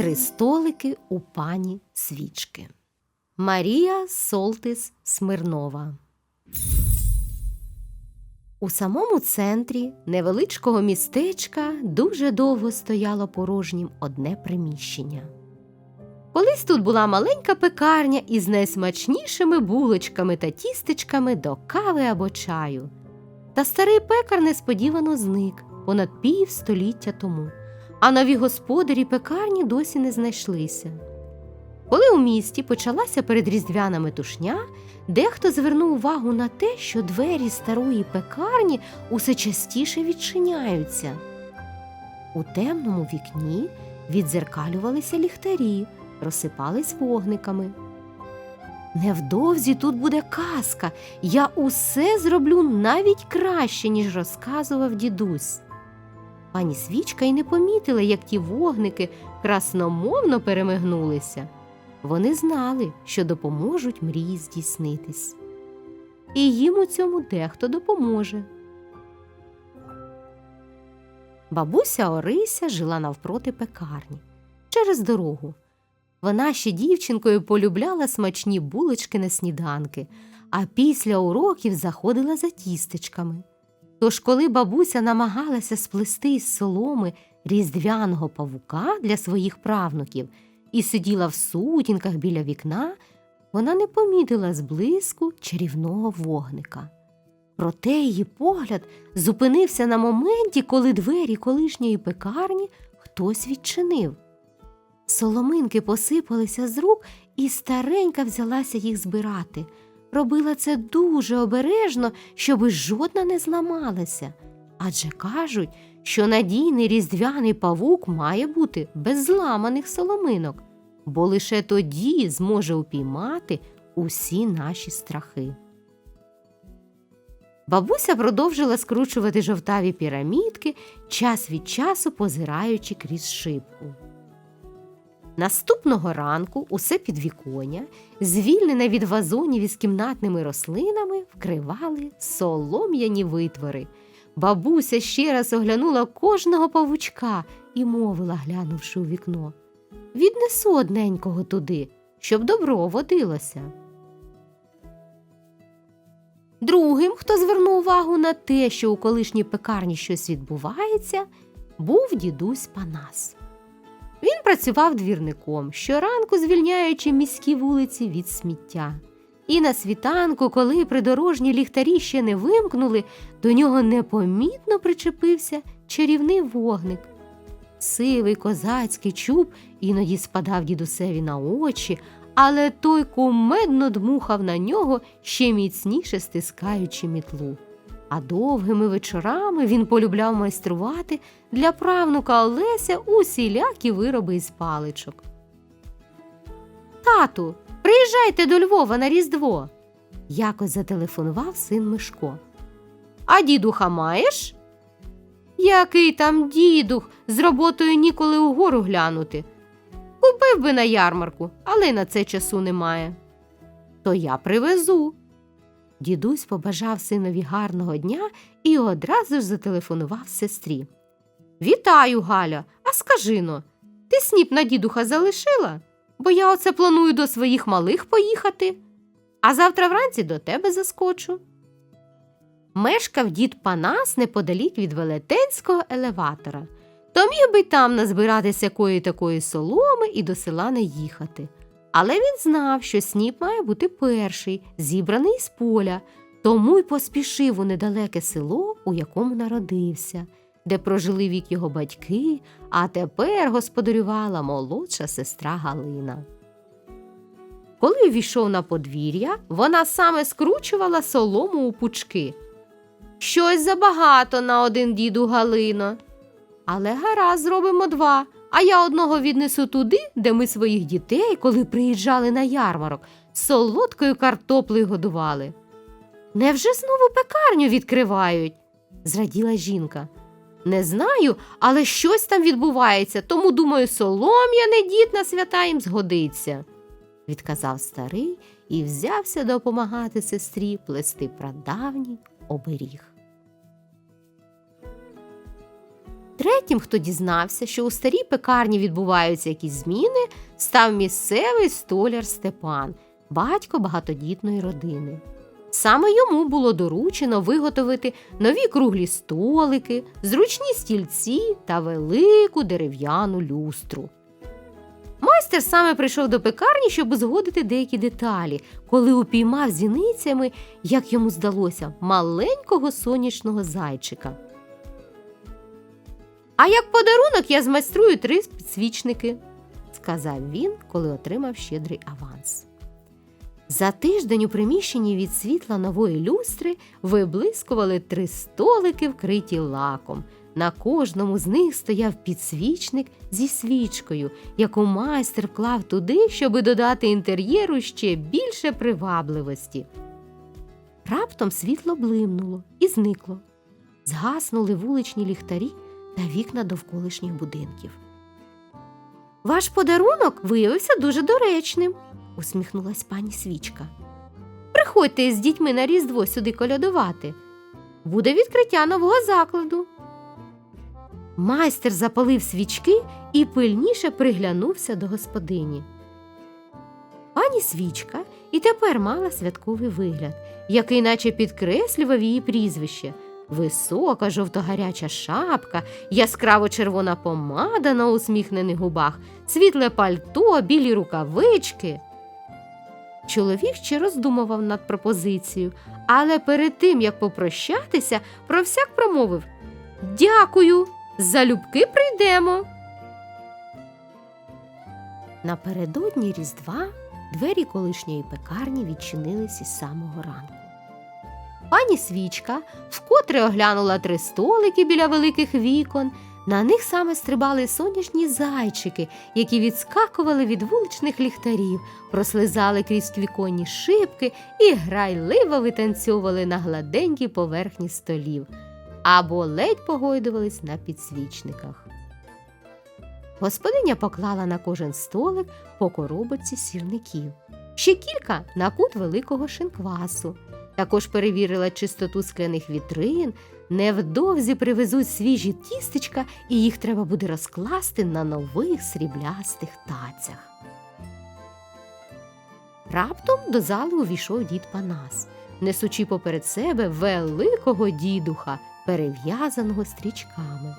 Три столики у пані свічки. Марія Солтис Смирнова. У самому центрі невеличкого містечка дуже довго стояло порожнім одне приміщення. Колись тут була маленька пекарня із найсмачнішими булочками та тістечками до кави або чаю. Та старий пекар несподівано зник понад півстоліття тому, а нові господарі пекарні досі не знайшлися. Коли у місті почалася передріздвяна метушня, дехто звернув увагу на те, що двері старої пекарні усе частіше відчиняються. У темному вікні відзеркалювалися ліхтарі, розсипались вогниками. Невдовзі тут буде казка. Я усе зроблю навіть краще, ніж розказував дідусь. Пані свічка й не помітила, як ті вогники красномовно перемигнулися. Вони знали, що допоможуть мрії здійснитись. І їм у цьому дехто допоможе. Бабуся Орися жила навпроти пекарні через дорогу. Вона ще дівчинкою полюбляла смачні булочки на сніданки, а після уроків заходила за тістечками. Тож, коли бабуся намагалася сплести із соломи різдвяного павука для своїх правнуків і сиділа в сутінках біля вікна, вона не помітила зблиску чарівного вогника. Проте її погляд зупинився на моменті, коли двері колишньої пекарні хтось відчинив. Соломинки посипалися з рук, і старенька взялася їх збирати. Робила це дуже обережно, щоби жодна не зламалася. Адже кажуть, що надійний різдвяний павук має бути без зламаних соломинок, бо лише тоді зможе упіймати усі наші страхи. Бабуся продовжила скручувати жовтаві пірамідки, час від часу позираючи крізь шибку. Наступного ранку усе підвіконня, звільнене від вазонів із кімнатними рослинами, вкривали солом'яні витвори. Бабуся ще раз оглянула кожного павучка і мовила, глянувши у вікно. Віднесу одненького туди, щоб добро водилося. Другим, хто звернув увагу на те, що у колишній пекарні щось відбувається, був дідусь Панас. Він працював двірником, щоранку звільняючи міські вулиці від сміття. І на світанку, коли придорожні ліхтарі ще не вимкнули, до нього непомітно причепився чарівний вогник. Сивий козацький чуб іноді спадав дідусеві на очі, але той кумедно дмухав на нього, ще міцніше стискаючи мітлу. А довгими вечорами він полюбляв майструвати для правнука Олеся усілякі вироби із паличок. Тату, приїжджайте до Львова на Різдво. Якось зателефонував син Мишко. А дідуха маєш? Який там дідух з роботою ніколи угору глянути. Купив би на ярмарку, але й на це часу немає. То я привезу. Дідусь побажав синові гарного дня і одразу ж зателефонував сестрі. Вітаю, Галя, а скажи но, ти сніп на дідуха залишила? Бо я оце планую до своїх малих поїхати, а завтра вранці до тебе заскочу. Мешкав дід Панас неподалік від велетенського елеватора, то міг би там назбиратися якої такої соломи і до села не їхати. Але він знав, що сніп має бути перший, зібраний з поля, тому й поспішив у недалеке село, у якому народився, де прожили вік його батьки, а тепер господарювала молодша сестра Галина. Коли увійшов на подвір'я, вона саме скручувала солому у пучки. Щось забагато на один діду Галино. Але гаразд зробимо два. А я одного віднесу туди, де ми своїх дітей, коли приїжджали на ярмарок, солодкою картоплею годували. Невже знову пекарню відкривають? зраділа жінка. Не знаю, але щось там відбувається, тому, думаю, солом'яний дід на свята їм згодиться, відказав старий і взявся допомагати сестрі плести прадавній оберіг. Третім, хто дізнався, що у старій пекарні відбуваються якісь зміни, став місцевий столяр Степан, батько багатодітної родини. Саме йому було доручено виготовити нові круглі столики, зручні стільці та велику дерев'яну люстру. Майстер саме прийшов до пекарні, щоб узгодити деякі деталі, коли упіймав зіницями, як йому здалося, маленького сонячного зайчика. А як подарунок я змайструю три підсвічники, сказав він, коли отримав щедрий аванс. За тиждень у приміщенні від світла нової люстри виблискували три столики, вкриті лаком. На кожному з них стояв підсвічник зі свічкою, яку майстер вклав туди, щоби додати інтер'єру ще більше привабливості. Раптом світло блимнуло і зникло. Згаснули вуличні ліхтарі та вікна довколишніх будинків. Ваш подарунок виявився дуже доречним, усміхнулась пані свічка. Приходьте із дітьми на Різдво сюди колядувати. Буде відкриття нового закладу. Майстер запалив свічки і пильніше приглянувся до господині. Пані свічка і тепер мала святковий вигляд, який наче підкреслював її прізвище. Висока жовтогаряча шапка, яскраво червона помада на усміхнених губах, світле пальто, білі рукавички. Чоловік ще роздумував над пропозицією, але перед тим як попрощатися, про всяк промовив Дякую, залюбки прийдемо. Напередодні Різдва двері колишньої пекарні відчинились із самого ранку. Пані свічка вкотре оглянула три столики біля великих вікон. На них саме стрибали сонячні зайчики, які відскакували від вуличних ліхтарів, прослизали крізь віконні шибки і грайливо витанцьовували на гладенькій поверхні столів або ледь погойдувались на підсвічниках. Господиня поклала на кожен столик по коробочці сірників, ще кілька на кут великого шинквасу. Також перевірила чистоту скляних вітрин. Невдовзі привезуть свіжі тістечка, і їх треба буде розкласти на нових сріблястих тацях. Раптом до зали увійшов дід Панас, несучи поперед себе великого дідуха, перев'язаного стрічками.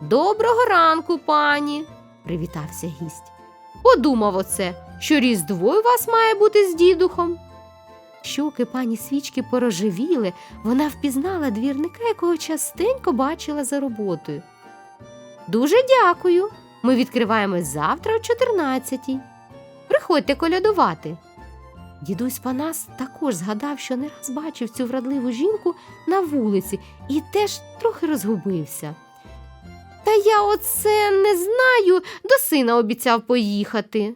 Доброго ранку, пані, привітався гість. Подумав оце, що різдво у вас має бути з дідухом. Щоки пані свічки порожевіли, вона впізнала двірника, якого частенько бачила за роботою. Дуже дякую. Ми відкриваємось завтра о 14-й. Приходьте колядувати. Дідусь Панас також згадав, що не раз бачив цю вродливу жінку на вулиці і теж трохи розгубився. Та я оце не знаю, до сина обіцяв поїхати.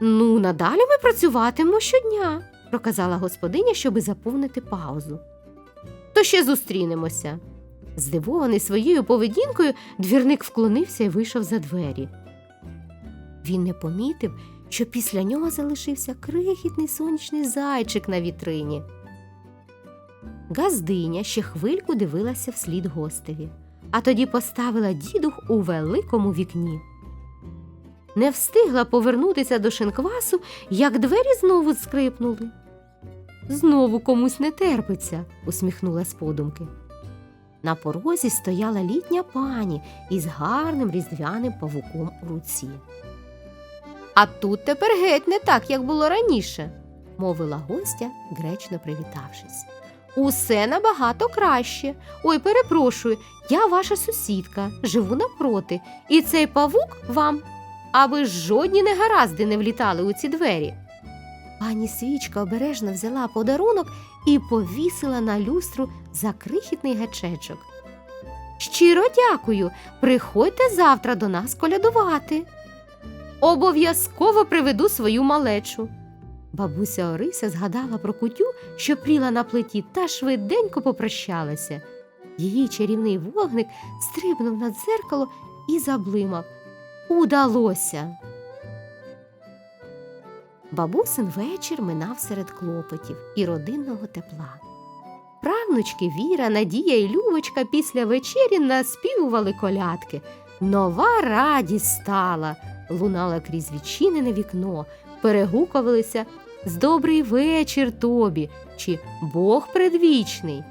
Ну, надалі ми працюватимемо щодня проказала господиня, щоби заповнити паузу. То ще зустрінемося. Здивований своєю поведінкою, двірник вклонився і вийшов за двері. Він не помітив, що після нього залишився крихітний сонячний зайчик на вітрині. Газдиня ще хвильку дивилася вслід гостеві, а тоді поставила дідух у великому вікні. Не встигла повернутися до шинквасу, як двері знову скрипнули. Знову комусь не терпиться, усміхнулась подумки. На порозі стояла літня пані із гарним різдвяним павуком у руці. А тут тепер геть не так, як було раніше, мовила гостя, гречно привітавшись. Усе набагато краще. Ой, перепрошую, я ваша сусідка, живу навпроти, і цей павук вам, аби жодні негаразди не влітали у ці двері. Пані свічка обережно взяла подарунок і повісила на люстру за крихітний гачечок. Щиро дякую, приходьте завтра до нас колядувати. Обов'язково приведу свою малечу. Бабуся Орися згадала про кутю, що пріла на плиті, та швиденько попрощалася. Її чарівний вогник стрибнув над дзеркало і заблимав. Удалося. Бабусин вечір минав серед клопотів і родинного тепла. правнучки Віра, Надія і Любочка після вечері наспівували колядки. Нова радість стала, лунала крізь відчинене вікно, перегукувалися з добрий вечір тобі чи Бог предвічний.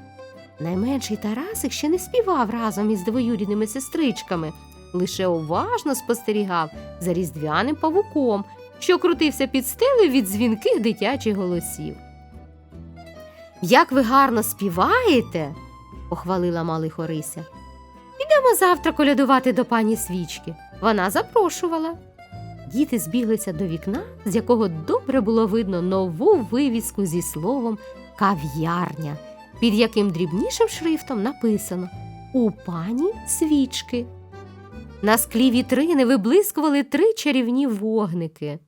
Найменший Тарасик ще не співав разом із двоюрідними сестричками, лише уважно спостерігав за різдвяним павуком, що крутився під стелею від дзвінких дитячих голосів. Як ви гарно співаєте, похвалила малих Орися. Підемо завтра колядувати до пані свічки. Вона запрошувала. Діти збіглися до вікна, з якого добре було видно нову вивіску зі словом кав'ярня, під яким дрібнішим шрифтом написано У пані свічки. На склі вітрини виблискували три чарівні вогники.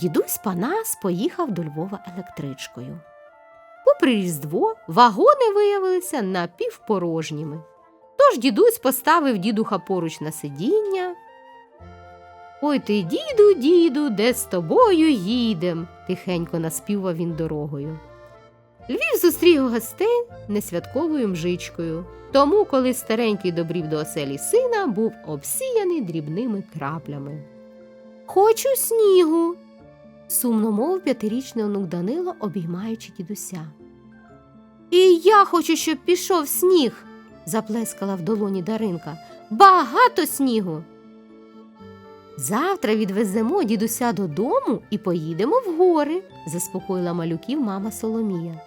Дідусь Панас поїхав до Львова електричкою. Попри Різдво, вагони виявилися напівпорожніми. Тож дідусь поставив дідуха поруч на сидіння. Ой ти, діду, діду, де з тобою їдем, тихенько наспівав він дорогою. Львів зустрів гостей несвятковою мжичкою, тому, коли старенький добрів до оселі сина, був обсіяний дрібними краплями. Хочу снігу, сумно мовив п'ятирічний онук Данило, обіймаючи дідуся. І я хочу, щоб пішов сніг, заплескала в долоні Даринка. Багато снігу. Завтра відвеземо дідуся додому і поїдемо в гори, заспокоїла малюків мама Соломія.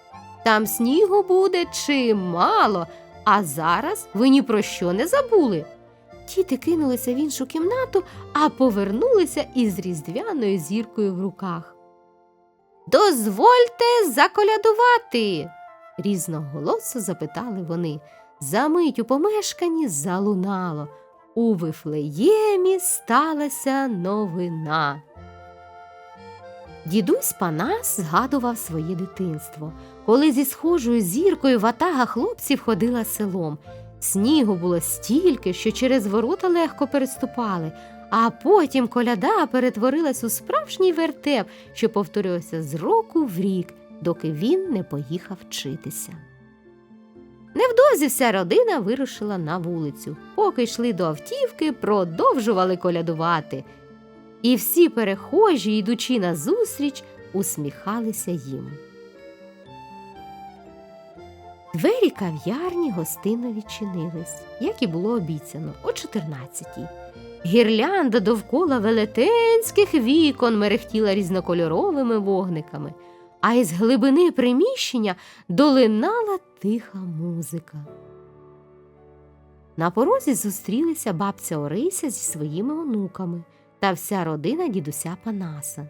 Там снігу буде чимало, а зараз ви ні про що не забули. Діти кинулися в іншу кімнату, а повернулися із різдвяною зіркою в руках. Дозвольте заколядувати. різноголосо запитали вони. Замить у помешканні залунало. У Вифлеємі сталася новина. Дідусь Панас згадував своє дитинство, коли зі схожою зіркою ватага хлопців ходила селом. Снігу було стільки, що через ворота легко переступали, а потім коляда перетворилась у справжній вертеп, що повторювався з року в рік, доки він не поїхав вчитися. Невдовзі вся родина вирушила на вулицю. Поки йшли до автівки, продовжували колядувати. І всі перехожі, йдучи назустріч, усміхалися їм. Двері кав'ярні гостинно відчинились, як і було обіцяно, о 14-й. Гірлянда довкола велетенських вікон мерехтіла різнокольоровими вогниками, а із глибини приміщення долинала тиха музика. На порозі зустрілися бабця Орися зі своїми онуками та вся родина дідуся Панаса.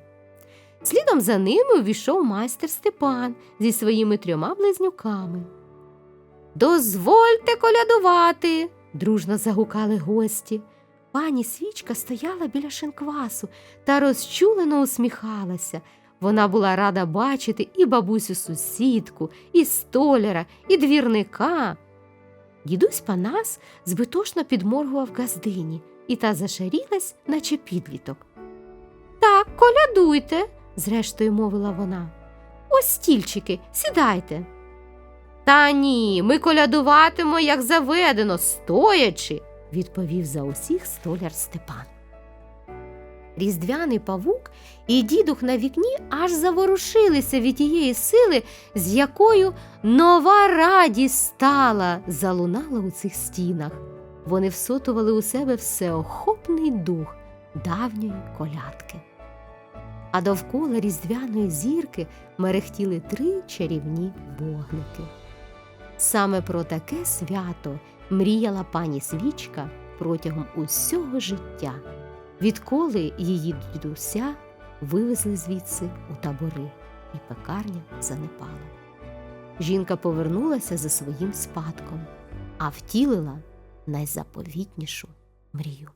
Слідом за ними увійшов майстер Степан зі своїми трьома близнюками. Дозвольте колядувати, дружно загукали гості. Пані свічка стояла біля шинквасу та розчулено усміхалася. Вона була рада бачити і бабусю сусідку, і столяра, і двірника. Дідусь Панас збитошно підморгував газдині, і та зашарілась, наче підліток. Так, колядуйте, зрештою мовила вона. Ось стільчики, сідайте. Та ні, ми колядуватимо, як заведено, стоячи, відповів за усіх столяр Степан. Різдвяний павук і дідух на вікні аж заворушилися від тієї сили, з якою нова радість стала, залунала у цих стінах. Вони всотували у себе всеохопний дух давньої колядки. А довкола різдвяної зірки мерехтіли три чарівні вогники. Саме про таке свято мріяла пані свічка протягом усього життя, відколи її дідуся вивезли звідси у табори, і пекарня занепала. Жінка повернулася за своїм спадком, а втілила найзаповітнішу мрію.